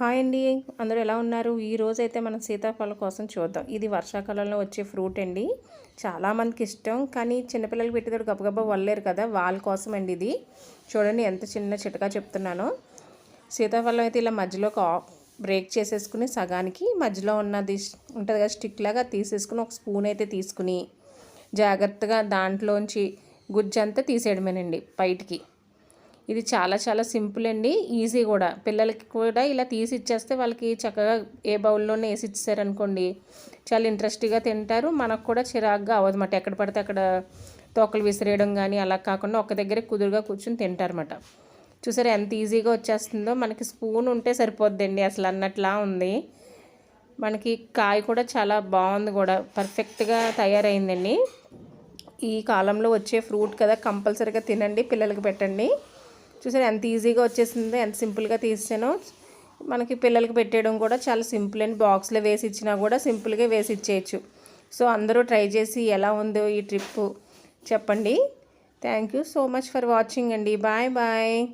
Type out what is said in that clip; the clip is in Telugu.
హాయ్ అండి. అందరూ ఎలా ఉన్నారు? ఈ రోజైతే అయితే మనం సీతాఫలం కోసం చూద్దాం. ఇది వర్షాకాలంలో వచ్చే ఫ్రూట్ అండి. చాలామందికి ఇష్టం. కానీ చిన్నపిల్లలకి పెట్టేటప్పుడు గబగబా వల్లేరు కదా. వాళ్ళ కోసం అండి ఇది. చూడండి ఎంత చిన్న చిటకా చెప్తున్నానో. సీతాఫలం అయితే ఇలా మధ్యలో బ్రేక్ చేసేసుకుని సగానికి మధ్యలో ఉన్నది ఉంటుంది కదా స్టిక్ లాగా తీసేసుకుని ఒక స్పూన్ అయితే తీసుకుని జాగ్రత్తగా దాంట్లోంచి గుజ్జంతా తీసేయడమేనండి బయటికి. ఇది చాలా చాలా సింపుల్ అండి. ఈజీ కూడా. పిల్లలకి కూడా ఇలా తీసి ఇచ్చేస్తే వాళ్ళకి చక్కగా ఏ బౌల్లోనే వేసి ఇచ్చారనుకోండి చాలా ఇంట్రెస్ట్గా తింటారు. మనకు కూడా చిరాగ్గా అవ్వదన్నమాట ఎక్కడ పడితే అక్కడ తోకలు విసిరేయడం కానీ అలా కాకుండా ఒక దగ్గరే కుదురుగా కూర్చుని తింటారన్నమాట. చూసారా ఎంత ఈజీగా వచ్చేస్తుందో. మనకి స్పూన్ ఉంటే సరిపోద్దండి అసలు అన్నట్లా ఉంది. మనకి కాయ కూడా చాలా బాగుంది కూడా. పర్ఫెక్ట్గా తయారైందండి. ఈ కాలంలో వచ్చే ఫ్రూట్ కదా కంపల్సరీగా తినండి పిల్లలకి పెట్టండి. చూసారు ఎంత ఈజీగా వచ్చేసిందో ఎంత సింపుల్గా తీసాను. మనకి పిల్లలకి పెట్టేయడం కూడా చాలా సింపుల్ అండ్ బాక్స్లో వేసి ఇచ్చినా కూడా సింపుల్గా వేసి ఇచ్చేయచ్చు. సో అందరూ ట్రై చేసి ఎలా ఉందో ఈ ట్రిప్ చెప్పండి. Thank you so much for watching అండి. Bye bye.